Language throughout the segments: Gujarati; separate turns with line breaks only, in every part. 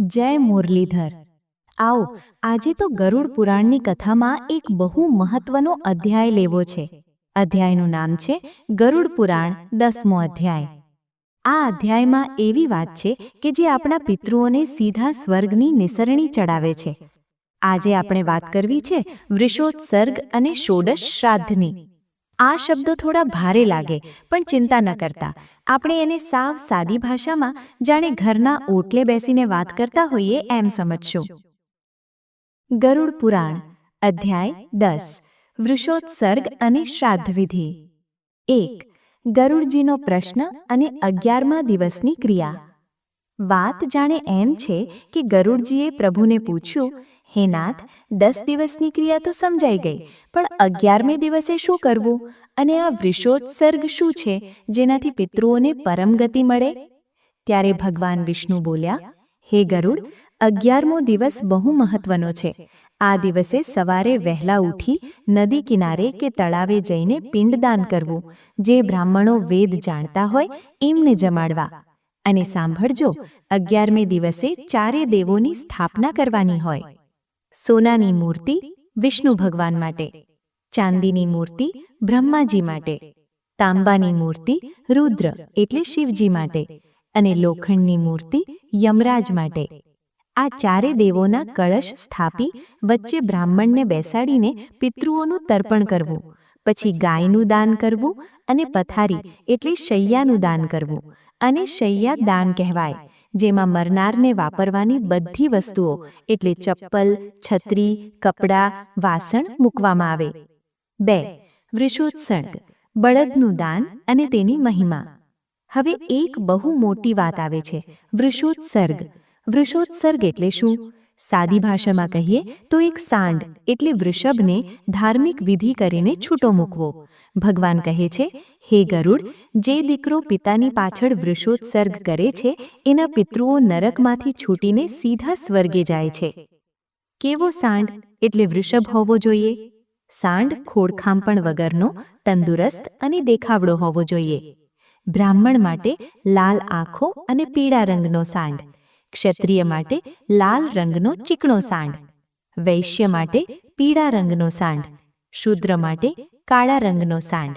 જય મુરલીધર. આવો, આજે તો ગરુડ પુરાણની કથામાં એક બહુ મહત્વનો અધ્યાય લેવો છે. અધ્યાયનું નામ છે ગરુડ પુરાણ દસમો અધ્યાય. આ અધ્યાયમાં એવી વાત છે કે જે આપણા પિતૃઓને સીધા સ્વર્ગની નિસરણી ચડાવે છે. આજે આપણે વાત કરવી છે વૃષોત્સર્ગ અને ષોડશ શ્રાદ્ધની. આ શબ્દો થોડા ભારે લાગે, પણ ચિંતા ન કરતા. આપણે એને સાવ સાદી ભાષામાં જાણે ઘરના ઓટલે બેસીને વાત કરતા હોઈએ એમ સમજશું. ગરુડ પુરાણ, અધ્યાય દસ, વૃષોત્સર્ગ અને શ્રાદ્ધવિધિ. એક, ગરુડજીનો પ્રશ્ન અને અગિયારમા દિવસની ક્રિયા. વાત જાણે એમ છે કે ગરુડજીએ પ્રભુને પૂછ્યું હે નાથ, દસ દિવસની ક્રિયા તો સમજાઈ ગઈ, પણ અગિયારમે દિવસે શું કરવું? અને આ વૃષોત્સર્ગ શું છે, જેનાથી પિતૃઓને પરમ ગતિ મળે? ત્યારે ભગવાન વિષ્ણુ બોલ્યા, હે ગરુડ, અગિયારમો દિવસ બહુ મહત્વનો છે. આ દિવસે સવારે વહેલા ઉઠી નદી કિનારે કે તળાવે જઈને પિંડદાન કરવું. જે બ્રાહ્મણો વેદ જાણતા હોય, એમને જમાડવા. અને સાંભળજો, અગિયારમે દિવસે ચારે દેવોની સ્થાપના કરવાની હોય. સોનાની મૂર્તિ વિષ્ણુ ભગવાન માટે, ચાંદીની મૂર્તિ બ્રહ્માજી માટે, તાંબાની મૂર્તિ રુદ્ર એટલે શિવજી માટે અને લોખંડની મૂર્તિ યમરાજ માટે. આ ચારે દેવોના કળશ સ્થાપી વચ્ચે બ્રાહ્મણને બેસાડીને પિતૃઓનું તર્પણ કરવું, પછી ગાયનું દાન કરવું અને પથારી એટલે શૈયાનું દાન કરવું અને શૈયા દાન કહેવાય. જેમાં મરનારને વાપરવાની બધી વસ્તુઓ, એટલે ચપ્પલ, છત્રી, કપડાં, વાસણ મૂકવામાં આવે. બે, વૃષોત્સર્ગ, બળદનું દાન અને તેની મહિમા. હવે એક બહુ મોટી વાત આવે છે. વૃષોત્સર્ગ. વૃષોત્સર્ગ એટલે શું? સાદી ભાષામાં કહીએ તો એક સાંડ એટલે વૃષભને ધાર્મિક વિધિ કરીને છૂટો મૂકવો. ભગવાન કહે છે હે ગરુડ જે દીકરો પિતાની પાછળ વૃષોત્સર્ગ કરે છે એના પિતૃઓ નરકમાંથી છૂટીને સીધા સ્વર્ગે જાય છે. કેવો સાંડ એટલે વૃષભ હોવો જોઈએ? સાંડ ખોડખાંપણ વગરનો તંદુરસ્ત અને દેખાવડો હોવો જોઈએ. બ્રાહ્મણ માટે લાલ આંખો અને પીળા રંગનો સાંડ. ક્ષત્રિય માટે લાલ રંગનો ચીકણો સાંડ, વૈશ્ય માટે પીળા રંગનો સાંડ, શૂદ્ર માટે કાળા રંગનો સાંડ.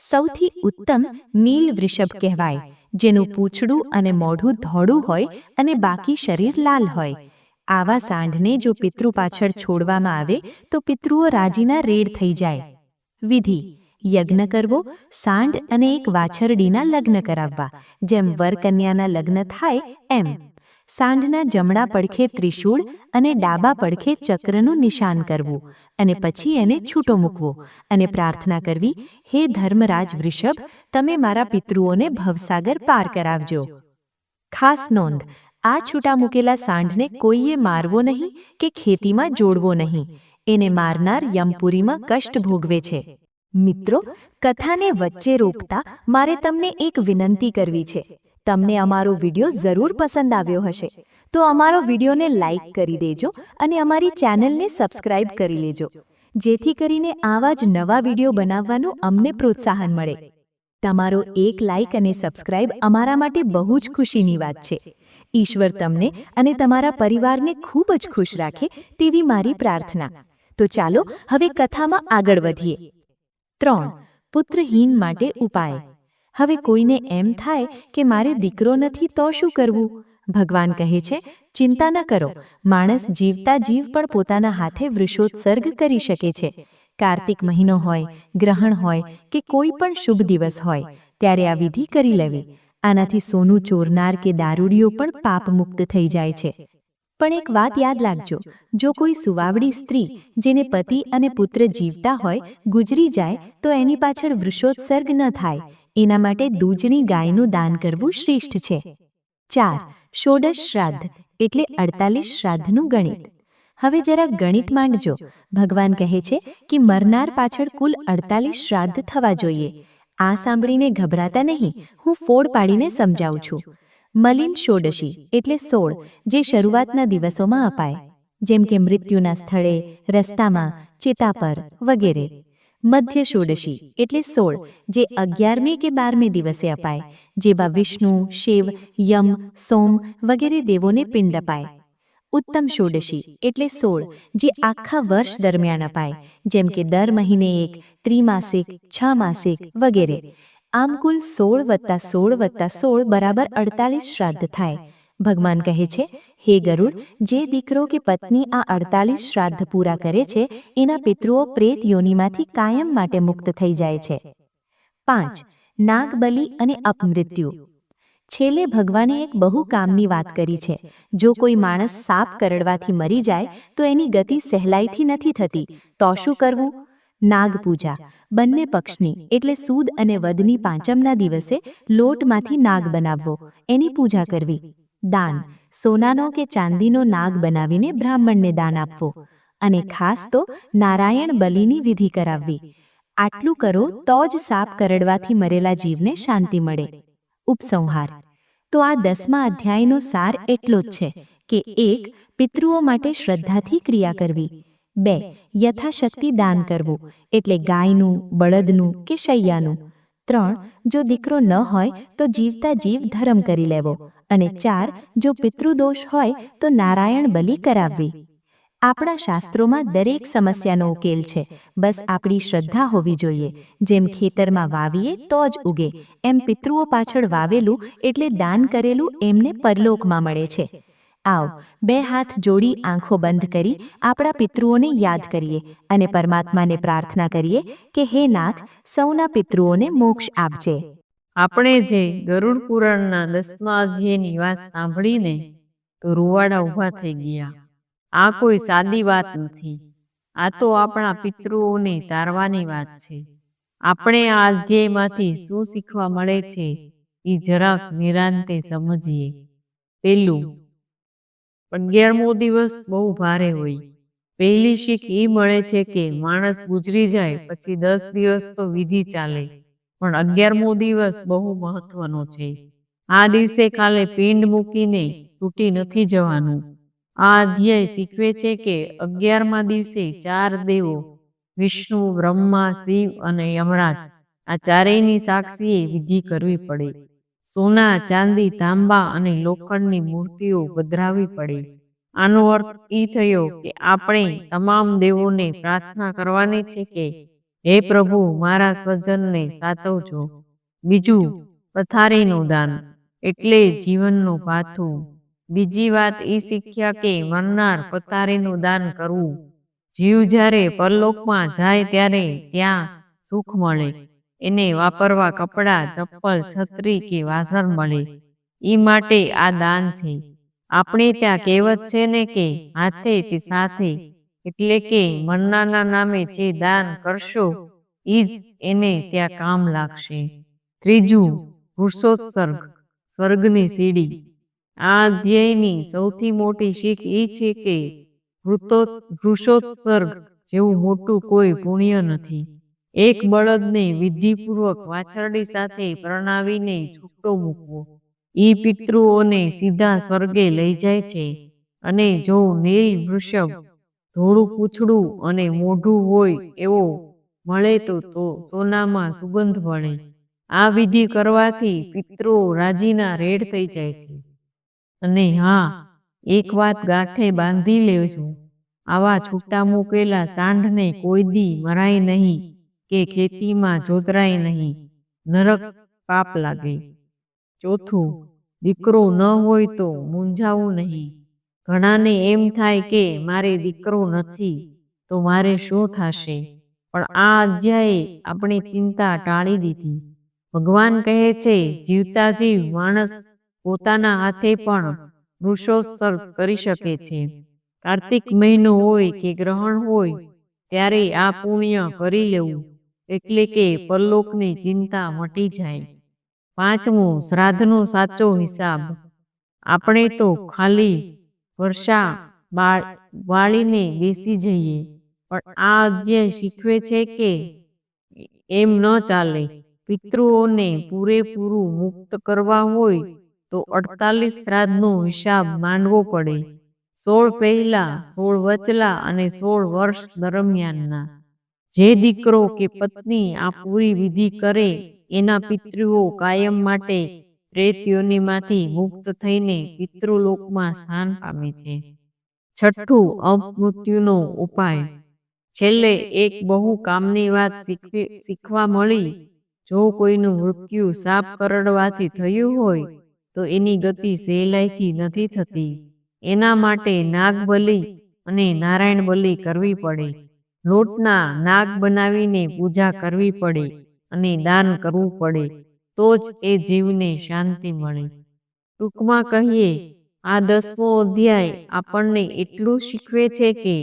સૌથી ઉત્તમ નીલ વૃષભ કહેવાય, જેનું પૂંછડું અને મોઢું ધોળું હોય અને બાકી શરીર લાલ હોય. આવા સાંઢને જો પિતૃ પાછળ છોડવામાં આવે, તો પિતૃઓ રાજીના રેડ થઈ જાય. વિધિ. યજ્ઞ કરવો, સાંઢ અને એક વાછરડીના લગ્ન કરાવવા, જેમ વરકન્યાના લગ્ન થાય એમ. સાંઢના જમણા પડખે ત્રિશૂળ અને ડાબા પડખે ચક્રનું નિશાન કરવું અને પછી એને છૂટો મૂકવો. અને પ્રાર્થના કરવી હે ધર્મરાજ વૃષભ તમે મારા પિતૃઓને ભવસાગર પાર કરાવજો. ખાસ નોંધ આ છૂટા મૂકેલા સાંઢને કોઈએ મારવો નહીં કે ખેતીમાં જોડવો નહીં. એને મારનાર યમપુરીમાં કષ્ટ ભોગવે છે. મિત્રો, કથાને વચ્ચે રોકતા મારે તમને એક વિનંતી કરવી છે. તમને અમારો વીડિયો જરૂર પસંદ આવ્યો હશે. તો અમારો વિડીયોને લાઇક કરી દેજો અને અમારી ચેનલને સબસ્ક્રાઇબ કરી લેજો. જેથી કરીને આવા જ નવા વીડિયો બનાવવાનું અમને પ્રોત્સાહન મળે. તમારો એક લાઇક અને સબસ્ક્રાઇબ અમારા માટે બહુ જ ખુશીની વાત છે. ઈશ્વર તમને અને તમારા પરિવારને ખૂબ જ ખુશ રાખે તેવી મારી પ્રાર્થના. તો ચાલો, હવે કથામાં આગળ વધીએ. ત્રણ, પુત્રહીન માટે ઉપાય. હવે કોઈને એમ થાય કે મારે દીકરો નથી તો શું કરવું? ભગવાન કહે છે, ચિંતા ન કરો. માણસ જીવતા જીવ પણ પોતાના હાથે વૃષોત્સર્ગ કરી શકે છે. કાર્તિક મહિનો હોય, ગ્રહણ હોય કે કોઈ પણ શુભ દિવસ હોય, ત્યારે આ વિધિ કરી લેવી. આનાથી સોનું ચોરનાર કે દારૂડીઓ પણ પાપ મુક્ત થઈ જાય છે. પણ એક વાત યાદ રાખજો. જો કોઈ સુવાવડી સ્ત્રી જેને પતિ અને પુત્ર જીવતા હોય, ગુજરી જાય, તો એની પાછળ વૃષોત્સર્ગ ન થાય. એના માટે દૂજની ગાયનું દાન કરવું શ્રેષ્ઠ છે. ચાર, ષોડશ શ્રાદ્ધ, એટલે અડતાલીસ શ્રાદ્ધનું ગણિત. હવે જરા ગણિત માંડજો. ભગવાન કહે છે કે મરનાર પાછળ કુલ અડતાલીસ શ્રાદ્ધ થવા જોઈએ. આ સાંભળીને ગભરાતા નહીં. હું ફોડ પાડીને સમજાવું છું. મલિન ષોડશી એટલે સોળ જે શરૂઆતના દિવસોમાં અપાય, જેમ કે મૃત્યુના સ્થળે, રસ્તામાં ચેતા પર વગેરે. મધ્ય ષોડશી એટલે સોળ જે અગિયારમી કે બારમી દિવસે અપાય જેવા વિષ્ણુ, શિવ, યમ, સોમ વગેરે દેવોને પિંડ અપાય. ઉત્તમ ષોડશી એટલે સોળ જે આખા વર્ષ દરમિયાન અપાય, જેમ કે દર મહિને એક, ત્રિમાસિક, છ માસિક વગેરે. આમ કુલ સોળ વત્તા સોળ વત્તા સોળ બરાબર અડતાલીસ શ્રાદ્ધ થાય. ભગવાન કહે છે, હે ગરુડ, જે દીકરો કે પત્ની આ અડતાલીસ શ્રાદ્ધ પૂરા કરે છે, એના પિતૃઓ પ્રેત યોનિમાંથી કાયમ માટે મુક્ત થઈ જાય છે. પાંચ, નાગબલી અને અપમૃત્યુ. છેલ્લે ભગવાને એક બહુ કામની વાત કરી છે. જો કોઈ માણસ સાપ કરડવાથી મરી જાય, તો એની ગતિ સહેલાઈથી નથી થતી. તો શું કરવું? નાગ પૂજા બંને પક્ષની, એટલે સૂદ અને વદની પાંચમના દિવસે, લોટમાંથી નાગ બનાવવો. એની પૂજા કરવી. દાન. સોનાનો કે ચાંદીનો નાગ બનાવીને બ્રાહ્મણને દાન આપવો. અને ખાસ તો નારાયણ બલિની વિધિ કરાવવી. આટલું કરો તો જ સાપ કરડવાથી મરેલા જીવને શાંતિ મળે. ઉપસંહાર. તો આ દસમા અધ્યાયનો સાર એટલો જ છે કે એક પિતૃઓ માટે શ્રદ્ધાથી ક્રિયા કરવી. બે, યથાશક્તિ દાન કરવું, એટલે ગાયનું, બળદનું કે શૈયાનું. ત્રણ, જો દીકરો ન હોય, તો જીવતા જીવ ધર્મ કરી લેવો. અને ચાર, જો પિતૃદોષ હોય, તો નારાયણ બલિ કરાવવી. આપણા શાસ્ત્રોમાં દરેક સમસ્યાનો ઉકેલ છે. બસ આપણી શ્રદ્ધા હોવી જોઈએ. જેમ ખેતરમાં વાવીએ, તો જ ઉગે. એમ પિતૃઓ પાછળ વાવેલું, એટલે દાન કરેલું એમને પરલોકમાં મળે છે. આવ. બે હાથ જોડી આંખો બંધ કરી આપણા પિતૃઓને યાદ કરીએ અને પરમાત્માને પ્રાર્થના કરીએ કે હે નાથ, સૌના પિતૃઓને મોક્ષ આપજે.
આપણે જે ગરુડ પુરાણના દસમા અધ્યાયની વાત સાંભળીને તો રૂવાડા ઊભા થઈ ગયા. આ કોઈ સાદી વાત નથી. આ તો આપણા પિતૃઓને તારવાની વાત છે. આપણે આ અધ્યાયમાંથી શું શીખવા મળે છે એ જરાક નિરાંતે સમજીએ. પેલું અગિયારમો દિવસ બહુ ભારે હોય. પહેલી શીખ એ મળે છે કે માણસ ગુજરી જાય, પછી દસ દિવસ તો વિધિ ચાલે. પણ અગિયારમો દિવસ બહુ મહત્વનો છે. આ દિવસે કાલે પિંડ મૂકીને તૂટી નથી જવાનું. આ અધ્યાય શીખવે છે કે અગિયારમા દિવસે ચાર દેવો, વિષ્ણુ, બ્રહ્મા, શિવ અને યમરાજ આ ચારેયની સાક્ષીએ વિધિ કરવી પડે. સોના ચાંદી તાંબા અને લોખંડની મૂર્તિઓ પધરાવવી પડી. આનો અર્થ એ થયો કે આપણે તમામ દેવોને પ્રાર્થના કરવાની છે કે હે પ્રભુ મારા સ્વજનને સાચવજો. બીજું પથારીનું દાન. એટલે જીવનનું પાથું. બીજી વાત એ શીખ્યા કે મરનાર પથારીનું દાન કરવું. જીવ જ્યારે પરલોકમાં જાય ત્યારે ત્યાં સુખ મળે. એને વાપરવા કપડાં ચપ્પલ છત્રી કે વાસણ મળે. એ માટે આ દાન છે. આપણે ત્યાં કહેવત છે ને કે હાથે તે સાથે એટલે કે મરનારના નામે જે દાન કરશો એ જ એને ત્યાં કામ લાગશે. ત્રીજું પુરુષોત્સર્ગ સ્વર્ગની સીડી. આ અધ્યાયની સૌથી મોટી શીખ એ છે કે વૃષોત્સર્ગ જેવું મોટું કોઈ પુણ્ય નથી. એક બળદને વિધિપૂર્વક વાછરડી સાથે પ્રણાવીને છૂટો મૂકવો. ઈ પિતૃઓને સીધા સ્વર્ગે લઈ જાય છે અને જો નીલ વૃષભ ધોળું પૂછડું અને મોઢું હોય એવો મળે તો સોનામાં સુગંધ મળે આ વિધિ કરવાથી પિતૃઓ રાજીના રેડ થઈ જાય છે. અને હા, એક વાત ગાંઠે બાંધી લેજો. આવા છૂટા મૂકેલા સાંઢને કોઈ દી મરાય નહીં. કે ખેતીમાં જોતરાય નહીં. નરક પાપ લાગે. ચોથું, દીકરો ન હોય તો મૂંઝાવું નહીં. ઘણાને એમ થાય કે મારે દીકરો નથી, તો મારે શું થશે? પણ આ અધ્યાયે આપણે ચિંતા ટાળી દીધી. ભગવાન કહે છે, જીવતા જીવ માણસ પોતાના હાથે પણ વૃષોત્સર્ગ કરી શકે છે. કાર્તિક મહિનો હોય કે ગ્રહણ હોય, ત્યારે આ પુણ્ય કરી લેવું. એટલે કે પરલોકની ચિંતા મટી જાય. પાંચમું, શ્રાદ્ધનો સાચો હિસાબ. આપણે તો ખાલી વર્ષા વાળીને બેસી જઈએ. પણ આ અધ્યાય શીખવે છે કે એમ ન ચાલે. પિતૃઓને પૂરેપૂરું મુક્ત કરવા હોય તો અડતાલીસ શ્રાદ્ધનો હિસાબ માંડવો પડે. સોળ પહેલા, સોળ વચલા અને સોળ વર્ષ દરમિયાનના. જે દીકરો કે પત્ની આ પૂરી વિધિ કરે, એના પિતૃઓ કાયમ માટે પ્રેતયોનીમાંથી મુક્ત થઈને પિતૃલોકમાં સ્થાન પામે છે. છઠ્ઠું અપમૃત્યુનો ઉપાય. છેલ્લે એક બહુ કામની વાત શીખવા મળી. જો કોઈનું મૃત્યુ સાપ કરડવાથી થયું હોય, તો એની ગતિ સહેલાઈથી નથી થતી. એના માટે નાગબલી અને નારાયણ બલી કરવી પડે. લોટના નાગ બનાવીને પૂજા કરવી પડે અને દાન કરવું પડે, તો જ એ જીવને શાંતિ મળે. ટૂંકમાં કહીએ, આ દસમો અધ્યાય આપણને એટલું શીખવે છે કે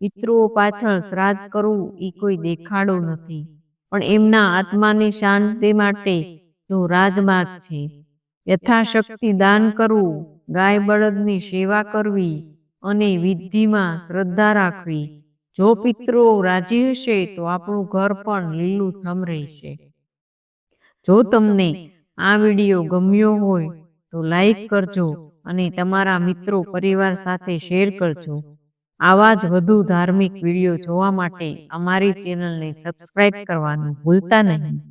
પિતૃઓ પાછળ શ્રાદ્ધ કરવું એ કોઈ દેખાડો નથી. પણ એમના આત્માની શાંતિ માટે જો રાજમાર્ગ છે. યથાશક્તિ દાન કરવું, ગાય બળદની સેવા કરવી અને વિધિમાં શ્રદ્ધા રાખવી જો પિતૃઓ રાજી હશે તો આપણું ઘર પણ લીલું થમ રહેશે જો તમને આ વીડિયો ગમ્યો હોય તો લાઈક કરજો અને તમારા મિત્રો પરિવાર સાથે શેર કરજો. આવા જ વધુ ધાર્મિક વીડિયો જોવા માટે અમારી ચેનલને સબસ્ક્રાઇબ કરવાનું ભૂલતા નહીં.